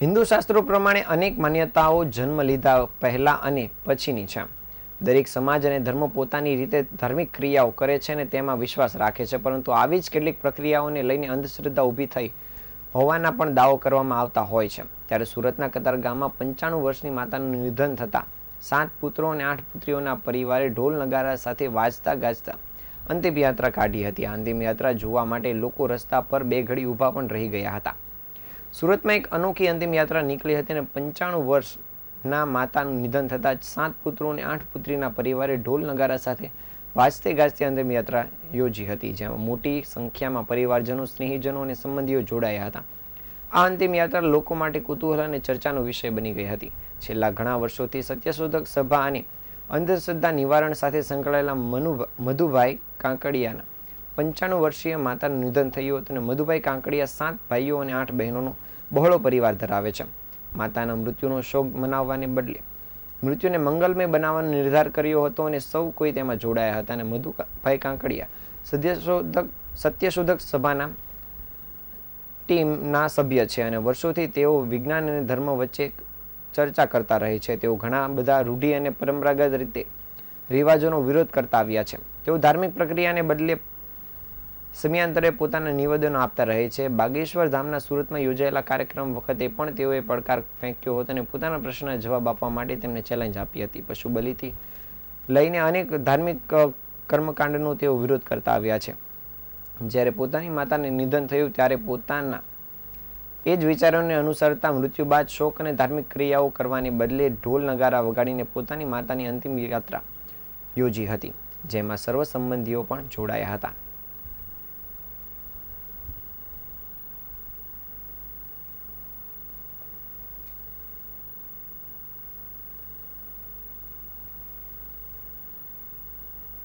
હિન્દુ શાસ્ત્રો પ્રમાણે અનેક માન્યતાઓ જન્મ લીધા પહેલાં અને પછીની છે. દરેક સમાજ અને ધર્મ પોતાની રીતે ધાર્મિક ક્રિયાઓ કરે છે અને તેમાં વિશ્વાસ રાખે છે, પરંતુ આવી જ કેટલીક પ્રક્રિયાઓને લઈને અંધશ્રદ્ધા ઊભી થઈ હોવાના પણ દાવો કરવામાં આવતા હોય છે. ત્યારે સુરતના કતારગામમાં પંચાણું વર્ષની માતાનું નિધન થતાં સાત પુત્રો અને આઠ પુત્રીઓના પરિવારે ઢોલ નગારા સાથે વાજતા ગાજતા અંતિમ યાત્રા કાઢી હતી. આ અંતિમ યાત્રા જોવા માટે લોકો રસ્તા પર બે ઘડી ઊભા પણ રહી ગયા હતા. સુરતમાં એક અનોખી અંતિમ યાત્રા નીકળી હતી અને પંચાણું વર્ષના માતાનું નિધન થતાં સાત પુત્રો અને આઠ પુત્રીના પરિવારે ઢોલ નગારા સાથે વાજતે ગાજતે અંતિમ યાત્રા યોજી હતી, જેમાં મોટી સંખ્યામાં પરિવારજનો, સ્નેહીજનો અને સંબંધીઓ જોડાયા હતા. આ અંતિમ યાત્રા લોકો માટે કુતૂહલ અને ચર્ચાનો વિષય બની ગઈ હતી. છેલ્લા ઘણા વર્ષોથી સત્યશોધક સભા અને અંધશ્રદ્ધા નિવારણ સાથે સંકળાયેલા મનુ મધુભાઈ કાંકડિયાના પંચાણું વર્ષીય માતાનું નિધન થયું હતું અને મધુભાઈ કાંકડિયા સાત ભાઈઓ અને આઠ બહેનોનો બહોળો પરિવાર ધરાવે છે. માતાના મૃત્યુનો શોક મનાવવાને બદલે મૃત્યુને મંગલમય બનાવવાનો નિર્ધાર કર્યો હતો અને સૌ કોઈ તેમાં જોડાયા હતા અને મધુભાઈ કાંકડિયા સત્યશોધક સત્યશોધક સભાના ટીમના સભ્ય છે અને વર્ષોથી તેઓ વિજ્ઞાન અને ધર્મ વચ્ચે ચર્ચા કરતા રહે છે. તેઓ ઘણા બધા રૂઢિ અને પરંપરાગત રીતે રિવાજોનો વિરોધ કરતા આવ્યા છે. તેઓ ધાર્મિક પ્રક્રિયાને બદલે સમયાંતરે પોતાના નિવેદનો આપતા રહે છે. બાગેશ્વર ધામના સુરતમાં યોજાયેલા કાર્યક્રમ વખતે પણ તેઓએ પડકાર ફેંક્યો હતો અને પોતાના પ્રશ્નના જવાબ આપવા માટે તેમને ચેલેન્જ આપી હતી. પશુ બલિથી લઈને અનેક ધાર્મિક કર્મકાંડનો તેઓ વિરોધ કરતા આવ્યા છે. જ્યારે પોતાની માતાને નિધન થયું ત્યારે પોતાના એ જ વિચારોને અનુસરતા મૃત્યુ બાદ શોક અને ધાર્મિક ક્રિયાઓ કરવાને બદલે ઢોલ નગારા વગાડીને પોતાની માતાની અંતિમ યાત્રા યોજી હતી, જેમાં સર્વ સંબંધીઓ પણ જોડાયા હતા.